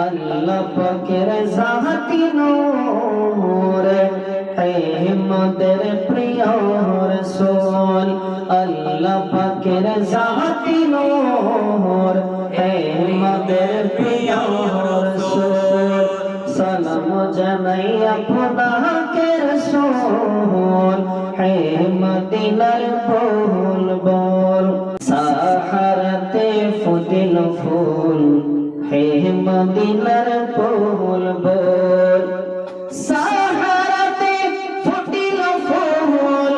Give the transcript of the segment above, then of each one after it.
আল্লাহ পাকের জাহাতি নূর হেমদের প্রিয় রসূল। আল্লাহ পাকের জাহাতি নূর হেমদের প্রিয় রসূল। সালাম জানাই আপনাকে রসূল হে মদিনার ফুল বল। সাহারাতে ফুটিল ফুল। হে মদিনার ফুল বল সাহারাতে ফুটিল ফুল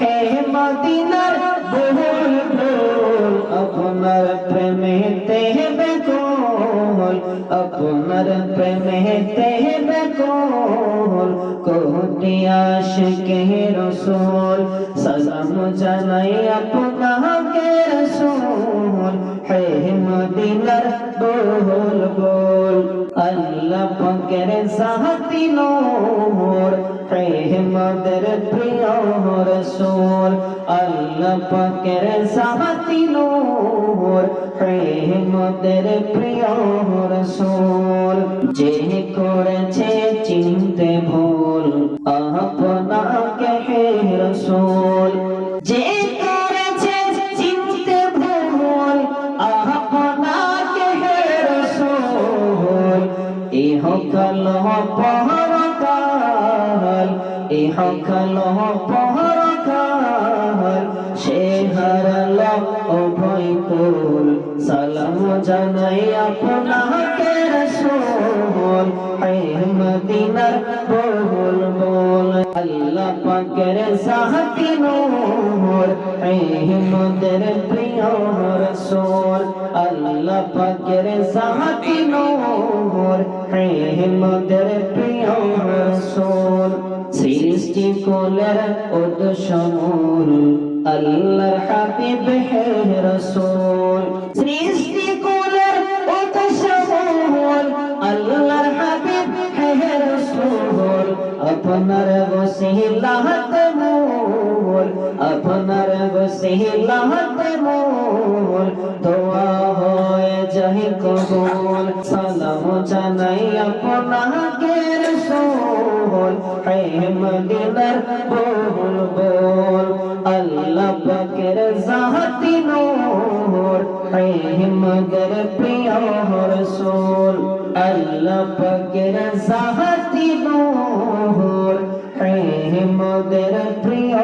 হে মদিনার ফুল বল আপনার প্রেমেতে বেকুল আপনার প্রেমেতে বেকুল কোটি আশিকে রসুল সালাম জানাই আপনাকে রসুল হে মদিনার বল বল আল্লাহ পাকের সাহাতি নূর হে মদের প্রিয় রসুল। আল্লাহ পাকের সাহাতি নূর হে মদের প্রিয় রসুল। যে করেছে চিনতে ভুল ইহকাল পরকাল ইহকাল পরকাল সে হারাল অভয় সালাম জানাই আপনাকে রসুল মদিনার বহুল বল আল্লাহ পাকের সাহাতি নূর মদের প্রিয় রসুল। আল্লাহ পাকের সাহাতি নূর হে মদের প্রিয় রসুল, সৃষ্টি কোলের উদ্সমূল আল্লাহর হাবিব হে রসুল, সৃষ্টি কোলের উদ্সমূল আল্লাহর হাবিব হে রসুল, আপনার বসিলাহত মূল, আপনার বসিলাহত মূল, দোয়া হয় যাহি কবুল। সালাম জানাই আপনাকে রসুল। হে মদিনার বল বল। আল্লাহ পাকের জাহাতি নূর। হে মদের প্রিয় রসুল। আল্লাহ পাকের জাহাতি নূর। হে মদের প্রিয়